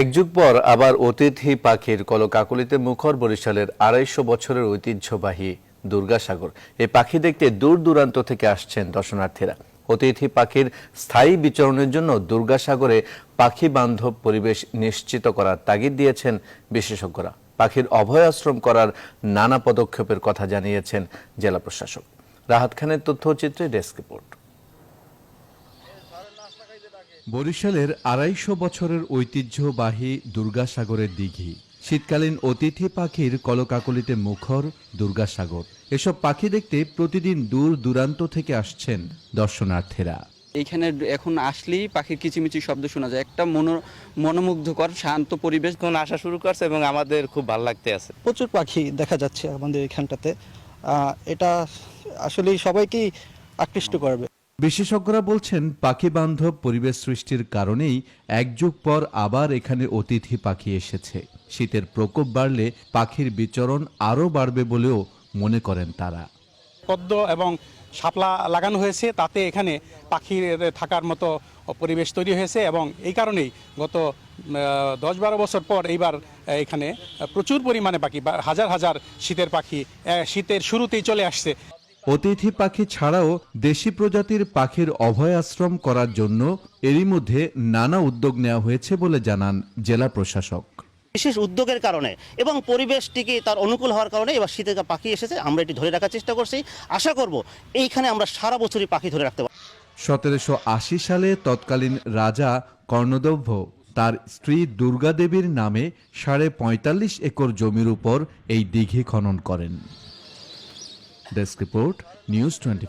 এক যুগ পর আবার অতিথি পাখির কলকাকলিতে মুখর বরিশালের আড়াইশো বছরের ঐতিহ্যবাহী দুর্গাসাগর। এই পাখি দেখতে দূর দূরান্ত থেকে আসছেন দর্শনার্থীরা। অতিথি পাখির স্থায়ী বিচরণের জন্য দুর্গাসাগরে পাখি বান্ধব পরিবেশ নিশ্চিত করার তাগিদ দিয়েছেন বিশেষজ্ঞরা। পাখির অভয় আশ্রম করার নানা পদক্ষেপের কথা জানিয়েছেন জেলা প্রশাসক। রাহাত খানের তথ্যচিত্রে ডেস্ক রিপোর্ট। বরিশালের আড়াইশো বছরের ঐতিহ্যবাহী দুর্গাসাগরের দিঘি। শীতকালীন অতিথি পাখির কলকাকলিতে মুখর দুর্গাসাগর। এসব পাখি দেখতে প্রতিদিন দূর দূরান্ত থেকে আসছেন দর্শনার্থীরা। এখানে এখন আসলেই পাখির কিচিমিচি শব্দ শোনা যায়। একটা মনো মনোমুগ্ধকর শান্ত পরিবেশ। এখন আসা শুরু করছে এবং আমাদের খুব ভালো লাগতে আছে। প্রচুর পাখি দেখা যাচ্ছে আমাদের এখানটাতে। এটা আসলে সবাইকেই আকৃষ্ট করবে। বিশেষজ্ঞরা বলছেন পাখি বান্ধব পরিবেশ সৃষ্টির কারণেই এক যুগ পর আবার এখানে অতিথি পাখি এসেছে। শীতের প্রকোপ বাড়লে পাখির বিচরণ আরও বাড়বে বলেও মনে করেন তারা। পদ্ম এবং শাপলা লাগানো হয়েছে, তাতে এখানে পাখির থাকার মতো পরিবেশ তৈরি হয়েছে এবং এই কারণেই গত দশ বারো বছর পর এইবার এখানে প্রচুর পরিমাণে পাখি হাজার হাজার শীতের পাখি শীতের শুরুতেই চলে আসছে। অতিথি পাখি ছাড়াও দেশি প্রজাতির পাখির অভয় আশ্রম করার জন্য এরই মধ্যে নানা উদ্যোগ নেওয়া হয়েছে বলে জানান জেলা প্রশাসক। বিশেষ উদ্যোগের কারণে এবং পরিবেশটিকে তার অনুকূল হওয়ার কারণে এবার শীতের পাখি এসেছে আমরা এটি ধরে রাখার চেষ্টা করছি। আশা করব এইখানে আমরা সারা বছরই পাখি ধরে রাখতে পারব। সতেরোশো আশি সালে তৎকালীন রাজা কর্ণদভ্য তার স্ত্রী দুর্গা দেবীর নামে সাড়ে পঁয়তাল্লিশ একর জমির উপর এই দিঘি খনন করেন। Desk report news twenty